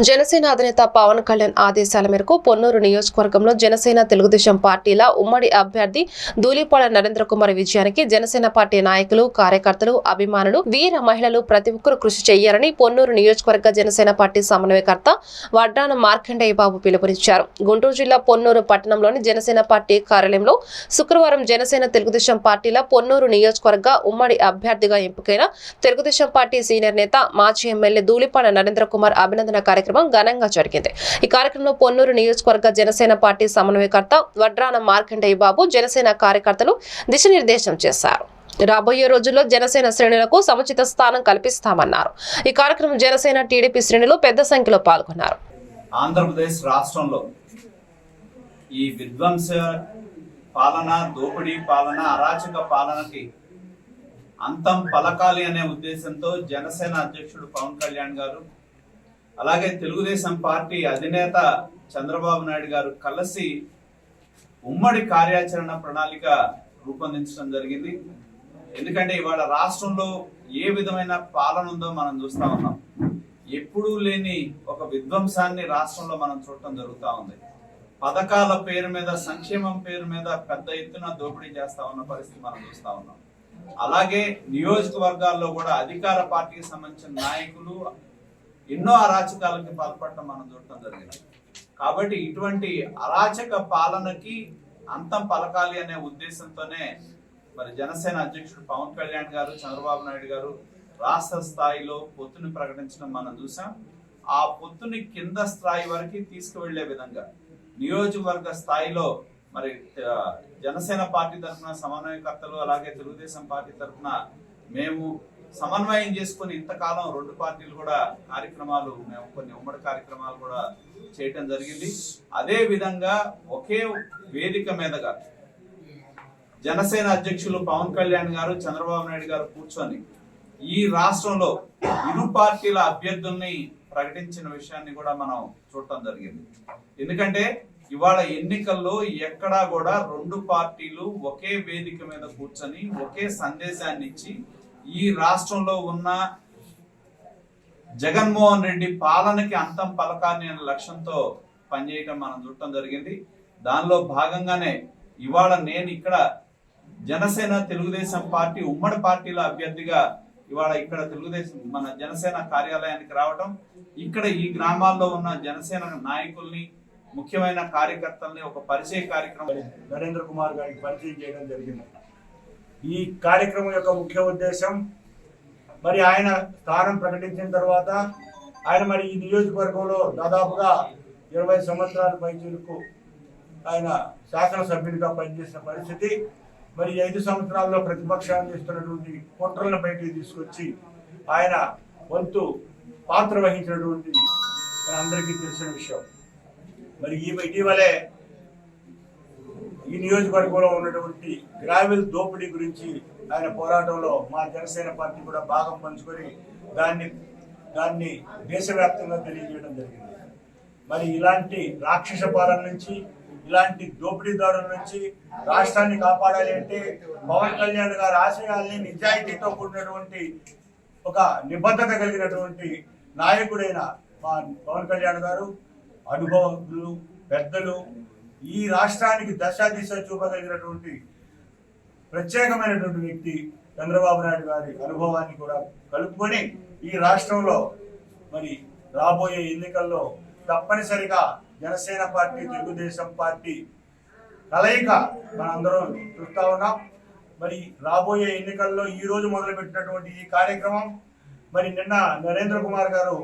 జనసేన అధినేత పవన్ కళ్యాణ్ ఆదేశాల మేరకు పొన్నూరు నియోజకవర్గంలో జనసేన తెలుగుదేశం పార్టీల ఉమ్మడి అభ్యర్థి ధూళిపాడ నరేంద్ర కుమార్ విజయానికి జనసేన పార్టీ నాయకులు కార్యకర్తలు అభిమానులు వీర మహిళలు ప్రతి ఒక్కరూ కృషి చేయాలని పొన్నూరు నియోజకవర్గ జనసేన పార్టీ సమన్వయకర్త వడ్డాన మార్కండేయ బాబు పిలుపునిచ్చారు. గుంటూరు జిల్లా పొన్నూరు పట్టణంలోని జనసేన పార్టీ కార్యాలయంలో శుక్రవారం జనసేన తెలుగుదేశం పార్టీల పొన్నూరు నియోజకవర్గ ఉమ్మడి అభ్యర్థిగా ఎంపికైన తెలుగుదేశం పార్టీ సీనియర్ నేత మాజీ ఎమ్మెల్యే ధూళిపాడ నరేంద్ర కుమార్ అభినందన కార్యక్రమం కార్యక్రమం ఘనంగా జరిగింది. ఈ కార్యక్రమంలో పొన్నూరు నియోజకవర్గ జనసేన పార్టీ సమన్వయకర్త వడ్రాన మార్కండేయ బాబు జనసేన కార్యకర్తలు దిశనిర్దేశం చేశారు. రాబోయే రోజుల్లో జనసేన శ్రేణులకు సముచిత స్థానం కల్పిస్తామన్నారు. ఈ కార్యక్రమం జనసేన టీడీపీ శ్రేణులు పెద్ద సంఖ్యలో పాల్గొన్నారు. ఆంధ్రప్రదేశ్ రాష్ట్రంలో ఈ విధ్వంస పాలన దోపిడీ పాలన అరాచక పాలనకి అంతం పలకాలి అనే ఉద్దేశంతో జనసేన అధ్యక్షుడు పవన్ కళ్యాణ్ గారు అలాగే తెలుగుదేశం పార్టీ అధినేత చంద్రబాబు నాయుడు గారు కలిసి ఉమ్మడి కార్యాచరణ ప్రణాళిక రూపొందించడం జరిగింది. ఎందుకంటే ఇవాళ రాష్ట్రంలో ఏ విధమైన పాలన ఉందో మనం చూస్తా ఉన్నాం. ఎప్పుడూ లేని ఒక విధ్వంసాన్ని రాష్ట్రంలో మనం చూడటం జరుగుతూ ఉంది. పథకాల పేరు మీద సంక్షేమం పేరు మీద పెద్ద ఎత్తున దోపిడీ చేస్తా ఉన్న పరిస్థితి మనం చూస్తా ఉన్నాం. అలాగే నియోజకవర్గాల్లో కూడా అధికార పార్టీకి సంబంధించిన నాయకులు ఎన్నో అరాచకాలకి పాల్పడటం మనం చూడటం జరిగింది. కాబట్టి ఇటువంటి అరాచక పాలనకి అంతం పలకాలి అనే ఉద్దేశంతోనే మరి జనసేన అధ్యక్షుడు పవన్ కళ్యాణ్ గారు చంద్రబాబు నాయుడు గారు రాష్ట్ర స్థాయిలో పొత్తుని ప్రకటించడం మనం చూసాం. ఆ పొత్తుని కింద స్థాయి వరకు తీసుకువెళ్ళే విధంగా నియోజకవర్గ స్థాయిలో మరి జనసేన పార్టీ తరఫున సమన్వయకర్తలు అలాగే తెలుగుదేశం పార్టీ తరఫున మేము సమన్వయం చేసుకుని ఇంతకాలం రెండు పార్టీలు కూడా కార్యక్రమాలు మేము కొన్ని ఉమ్మడి కార్యక్రమాలు కూడా చేయటం జరిగింది. అదే విధంగా ఒకే వేదిక మీదగా జనసేన అధ్యక్షులు పవన్ కళ్యాణ్ గారు చంద్రబాబు నాయుడు గారు కూర్చొని ఈ రాష్ట్రంలో ఇరు పార్టీల అభ్యర్థుల్ని ప్రకటించిన విషయాన్ని కూడా మనం చూడటం జరిగింది. ఎందుకంటే ఇవాళ ఎన్నికల్లో ఎక్కడా కూడా రెండు పార్టీలు ఒకే వేదిక మీద కూర్చొని ఒకే సందేశాన్ని ఇచ్చి ఈ రాష్ట్రంలో ఉన్న జగన్మోహన్ రెడ్డి పాలనకి అంతం పలకాన్ని అనే లక్ష్యంతో పనిచేయటం మనం చూడటం జరిగింది. దానిలో భాగంగానే ఇవాళ నేను ఇక్కడ జనసేన తెలుగుదేశం పార్టీ ఉమ్మడి పార్టీల అభ్యర్థిగా ఇవాళ ఇక్కడ తెలుగుదేశం మన జనసేన కార్యాలయానికి రావటం ఇక్కడ ఈ గ్రామాల్లో ఉన్న జనసేన నాయకుల్ని ముఖ్యమైన కార్యకర్తల్ని ఒక పరిచయ కార్యక్రమం నరేంద్ర కుమార్ గారికి పరిచయం చేయడం జరిగింది. ఈ కార్యక్రమం యొక్క ముఖ్య ఉద్దేశం మరి ఆయన స్థానం ప్రకటించిన తర్వాత ఆయన మరి ఈ నియోజకవర్గంలో దాదాపుగా ఇరవై సంవత్సరాల పైచీలకు ఆయన శాసనసభ్యునిగా పనిచేసిన పరిస్థితి. మరి ఐదు సంవత్సరాల్లో ప్రతిపక్షాన్ని ఇస్తున్నటువంటి కుట్రలను బయటికి తీసుకొచ్చి ఆయన వంతు పాత్ర వహించినటువంటి అందరికీ తెలిసిన విషయం. మరి ఈ ఇటీవలే నియోజకవర్గంలో ఉన్నటువంటి గ్రావెల్ దోపిడీ గురించి ఆయన పోరాటంలో మా జనసేన పార్టీ కూడా భాగం పంచుకొని దాన్ని దాన్ని దేశవ్యాప్తంగా తెలియజేయడం జరిగింది. మరి ఇలాంటి రాక్షస పాలన నుంచి ఇలాంటి దోపిడీదారుల నుంచి రాష్ట్రాన్ని కాపాడాలి అంటే పవన్ కళ్యాణ్ గారి ఆశయాల్ని నిజాయితీతో కూడినటువంటి ఒక నిబద్ధత కలిగినటువంటి నాయకుడైన మా పవన్ కళ్యాణ్ గారు అనుభవజ్ఞులు పెద్దలు ఈ రాష్ట్రానికి దశ దిశ చూపగలిగినటువంటి ప్రత్యేకమైనటువంటి వ్యక్తి చంద్రబాబు నాయుడు గారి అనుభవాన్ని కూడా కలుపుకొని ఈ రాష్ట్రంలో మరి రాబోయే ఎన్నికల్లో తప్పనిసరిగా జనసేన పార్టీ తెలుగుదేశం పార్టీ కలయిక మనందరం చూస్తా ఉన్నాం. మరి రాబోయే ఎన్నికల్లో ఈ రోజు మొదలుపెట్టినటువంటి ఈ కార్యక్రమం మరి నిన్న నరేంద్ర కుమార్ గారు